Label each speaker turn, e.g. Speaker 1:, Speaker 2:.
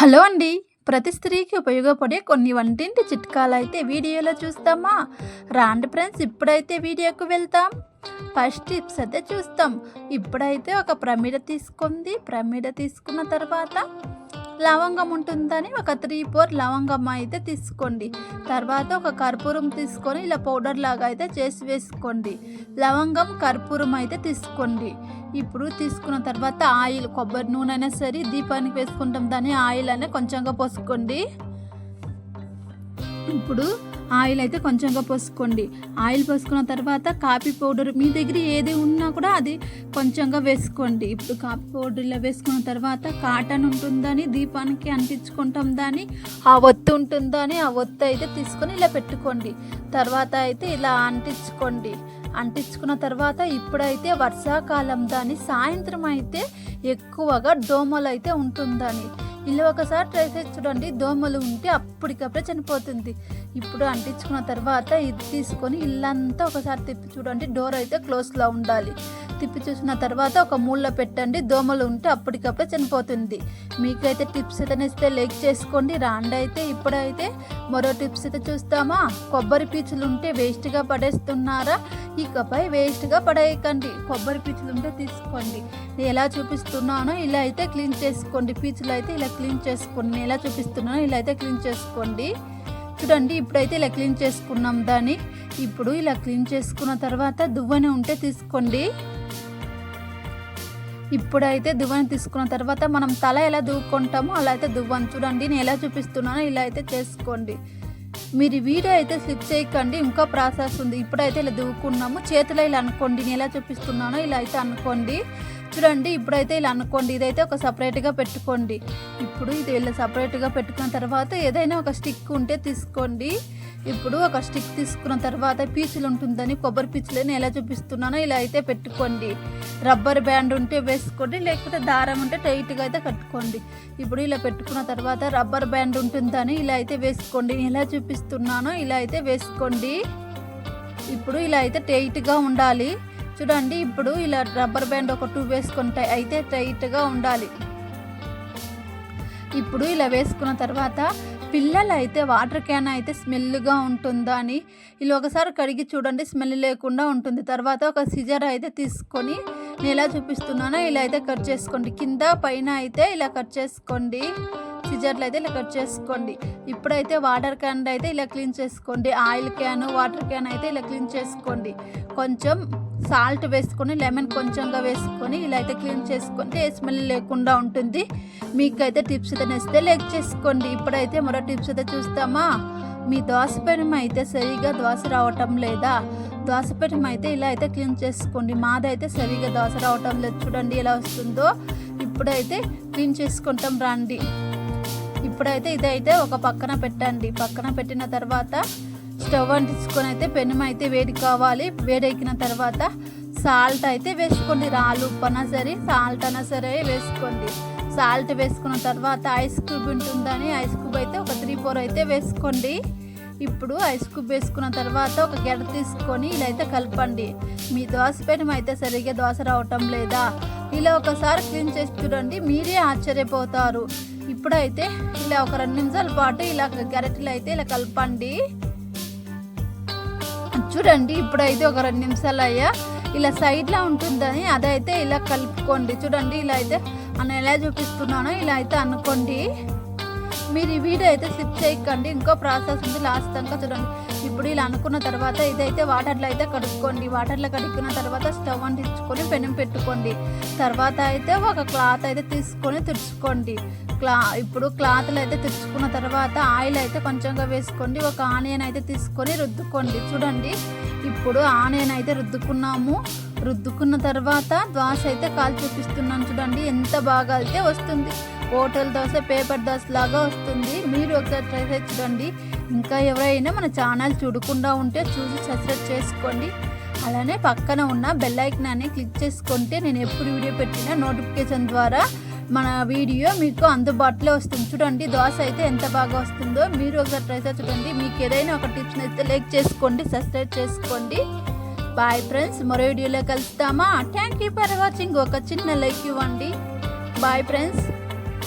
Speaker 1: Hello అండి. ప్రతి స్త్రీకి ఉపయోగపడే కొన్ని వంటింటి చిట్కాలు అయితే వీడియోలో చూస్తామా? రాండి ఫ్రెండ్స్ ఇప్పుడైతే వీడియోకు వెళ్తాం. ఫస్ట్ టిప్స్ అయితే చూస్తాం. ఇప్పుడైతే ఒక ప్రమిడ తీసుకుంది. ప్రమిడ తీసుకున్న తర్వాత లవంగం ఉంటుందని ఒక త్రీ ఫోర్ లవంగం అయితే తీసుకోండి. తర్వాత ఒక కర్పూరం తీసుకొని ఇలా పౌడర్ లాగా అయితే చేసి వేసుకోండి. లవంగం కర్పూరం అయితే తీసుకోండి. ఇప్పుడు తీసుకున్న తర్వాత ఆయిల్ కొబ్బరి నూనె అయినా సరే దీపానికి వేసుకుంటాం. దాన్ని ఆయిల్ అయినా కొంచెంగా పోసుకోండి. ఇప్పుడు ఆయిల్ అయితే కొంచెంగా పోసుకోండి. ఆయిల్ పోసుకున్న తర్వాత కాఫీ పౌడర్ మీ దగ్గర ఏది ఉన్నా కూడా అది కొంచెంగా వేసుకోండి. ఇప్పుడు కాఫీ పౌడర్ ఇలా వేసుకున్న తర్వాత కాటన్ ఉంటుందని దీపానికి అంటించుకుంటాం దాని ఆ ఒత్తు ఉంటుందని ఆ ఒత్తు అయితే తీసుకొని ఇలా పెట్టుకోండి. తర్వాత అయితే ఇలా అంటించుకోండి. అంటించుకున్న తర్వాత ఇప్పుడైతే వర్షాకాలం దాని సాయంత్రం అయితే ఎక్కువగా దోమలు అయితే ఉంటుందని. ఇలా ఒకసారి ట్రై చేసి చూడండి. దోమలు ఉంటే అప్పటికప్పుడే చనిపోతుంది. ఇప్పుడు అంటించుకున్న తర్వాత ఇది తీసుకొని ఇల్లంతా ఒకసారి తిప్పి చూడండి డోర్ అయితే క్లోజ్లో ఉండాలి. తిప్పి చూసిన తర్వాత ఒక మూలలో పెట్టండి. దోమలు ఉంటే అప్పటికప్పుడే చనిపోతుంది. మీకైతే టిప్స్ అయితే ఇస్తే లైక్ చేసుకోండి. రాండి అయితే ఇప్పుడైతే మరో టిప్స్ అయితే చూస్తామా? కొబ్బరి పీచులు ఉంటే వేస్ట్గా పడేస్తున్నారా? ఇకపై వేస్ట్గా పడేయకండి. కొబ్బరి పీచులు ఉంటే తీసుకోండి. నేను ఎలా చూపిస్తున్నానో ఇలా అయితే క్లీన్ చేసుకోండి. పీచులు అయితే ఇలా క్లీన్ చేసుకోండి. నేను ఎలా చూపిస్తున్నానో ఇలా అయితే క్లీన్ చేసుకోండి. చూడండి ఇప్పుడైతే ఇలా క్లీన్ చేసుకున్నాం దాన్ని. ఇప్పుడు ఇలా క్లీన్ చేసుకున్న తర్వాత దువ్వని ఉంటే తీసుకోండి. ఇప్పుడైతే దువ్వని తీసుకున్న తర్వాత మనం తల ఎలా దువ్వుకుంటామో అలా అయితే దువ్వని చూడండి నేను ఎలా చూపిస్తున్నానో ఇలా అయితే చేసుకోండి. మీరు వీడియో అయితే స్లిప్ చేయకండి ఇంకా ప్రాసెస్ ఉంది. ఇప్పుడైతే ఇలా దువ్వుకున్నాము. చేతిలో ఇలా అనుకోండి నేను ఎలా చూపిస్తున్నానో ఇలా అయితే అనుకోండి. చూడండి ఇప్పుడైతే ఇలా అనుకోండి ఇదైతే ఒక సపరేట్గా పెట్టుకోండి. ఇప్పుడు ఇది ఇలా సపరేట్గా పెట్టుకున్న తర్వాత ఏదైనా ఒక స్టిక్ ఉంటే తీసుకోండి. ఇప్పుడు ఒక స్టిక్ తీసుకున్న తర్వాత పీచులు ఉంటుందని కొబ్బరి పీచులని ఎలా చూపిస్తున్నానో ఇలా అయితే పెట్టుకోండి. రబ్బర్ బ్యాండ్ ఉంటే వేసుకోండి లేకపోతే దారం ఉంటే టైట్గా అయితే కట్టుకోండి. ఇప్పుడు ఇలా పెట్టుకున్న తర్వాత రబ్బర్ బ్యాండ్ ఉంటుందని ఇలా అయితే వేసుకోండి. ఎలా చూపిస్తున్నానో ఇలా అయితే వేసుకోండి. ఇప్పుడు ఇలా అయితే టైట్గా ఉండాలి. చూడండి ఇప్పుడు ఇలా రబ్బర్ బ్యాండ్ ఒక టూ వేసుకుంటే అయితే టైట్గా ఉండాలి. ఇప్పుడు ఇలా వేసుకున్న తర్వాత పిల్లలు అయితే వాటర్ క్యాన్ అయితే స్మెల్గా ఉంటుందా అని ఇలా ఒకసారి కడిగి చూడండి స్మెల్ లేకుండా ఉంటుంది. తర్వాత ఒక సిజర్ అయితే తీసుకొని నేను ఎలా చూపిస్తున్నానో ఇలా అయితే కట్ చేసుకోండి. కింద పైన అయితే ఇలా కట్ చేసుకోండి. గీజర్లు అయితే ఇలా కట్ చేసుకోండి. ఇప్పుడైతే వాటర్ క్యాన్ అయితే ఇలా క్లీన్ చేసుకోండి. ఆయిల్ క్యాన్ వాటర్ క్యాన్ అయితే ఇలా క్లీన్ చేసుకోండి. కొంచెం సాల్ట్ వేసుకొని లెమన్ కొంచెంగా వేసుకొని ఇలా అయితే క్లీన్ చేసుకుంటే స్మెల్ లేకుండా ఉంటుంది. మీకైతే టిప్స్ అయితే నేస్తే లెక్ చేసుకోండి. ఇప్పుడైతే మరో టిప్స్ అయితే చూస్తామా? మీ దోసపెనం అయితే సరిగా దోశ రావటం లేదా? దోసపెనం అయితే ఇలా అయితే క్లీన్ చేసుకోండి. మాదైతే సరిగా దోశ రావటం లేదు. చూడండి ఎలా వస్తుందో. ఇప్పుడైతే క్లీన్ చేసుకుంటాం రండి. ఇప్పుడైతే ఇదైతే ఒక పక్కన పెట్టండి. పక్కన పెట్టిన తర్వాత స్టవ్ అంటించుకొని అయితే పెనం అయితే వేడి కావాలి. వేడెక్కిన తర్వాత సాల్ట్ అయితే వేసుకోండి. రాళ్ళు ఉప్పు అయినా సరే సాల్ట్ అన్నా సరే వేసుకోండి. సాల్ట్ వేసుకున్న తర్వాత ఐస్ క్యూబ్ ఉంటుందని ఐస్ క్యూబ్ అయితే ఒక త్రీ ఫోర్ అయితే వేసుకోండి. ఇప్పుడు ఐస్ క్యూబ్ వేసుకున్న తర్వాత ఒక గెడ తీసుకొని ఇలా అయితే కలపండి. మీ దోశ పెనం అయితే సరిగ్గా దోశ రావటం లేదా? ఇలా ఒకసారి క్లీన్ చేసి చూడండి. మీరే ఆశ్చర్యపోతారు. ఇప్పుడైతే ఇలా ఒక రెండు నిమిషాల పాటు ఇలా గరిటెలు అయితే ఇలా కలపండి. చూడండి ఇప్పుడైతే ఒక రెండు నిమిషాలు అయ్యా. ఇలా సైడ్లో ఉంటుందని అదైతే ఇలా కలుపుకోండి. చూడండి ఇలా అయితే అని ఎలా చూపిస్తున్నానో ఇలా అయితే అనుకోండి. మీరు ఈ వీడియో అయితే స్లిప్ చేయకండి. ఇంకో ప్రాసెస్ ఉంది. లాస్ట్ దాకా చూడండి. ఇప్పుడు ఇలా అనుకున్న తర్వాత ఇదైతే వాటర్లో అయితే కడుక్కోండి. వాటర్లో కడుక్కున్న తర్వాత స్టవ్ అంటించుకొని పెనం పెట్టుకోండి. తర్వాత అయితే ఒక క్లాత్ అయితే తీసుకొని తుడుచుకోండి. క్లా ఇప్పుడు క్లాత్లు అయితే తెచ్చుకున్న తర్వాత ఆయిల్ అయితే కొంచెంగా వేసుకోండి. ఒక ఆనియన్ అయితే తీసుకొని రుద్దుకోండి. చూడండి. ఇప్పుడు ఆనియన్ అయితే రుద్దుకున్నాము. రుద్దుకున్న తర్వాత దోశ అయితే కాల్ చూపిస్తున్నాను. చూడండి. ఎంత బాగా అయితే వస్తుంది. హోటల్ దోశ పేపర్ దోశ లాగా వస్తుంది. మీరు ఒకసారి ట్రై చేసి చూడండి. ఇంకా ఎవరైనా మన ఛానల్ చూడకుండా ఉంటే చూసి సబ్స్క్రైబ్ చేసుకోండి. అలానే పక్కన ఉన్న బెల్ ఐకనాన్ని క్లిక్ చేసుకుంటే నేను ఎప్పుడు వీడియో పెట్టినా నోటిఫికేషన్ ద్వారా మన వీడియో మీకు అందుబాటులో వస్తుంది. చూడండి దోశ అయితే ఎంత బాగా వస్తుందో మీరు ఒకసారి ట్రై చేసి చూడండి. మీకు ఏదైనా ఒక టిప్స్ అయితే లైక్ చేసుకోండి సబ్స్క్రైబ్ చేసుకోండి. బాయ్ ఫ్రెండ్స్ మరో వీడియోలో కలుస్తామా? థ్యాంక్ యూ ఫర్ వాచింగ్ ఒక చిన్న లైక్ ఇవ్వండి. Bye friends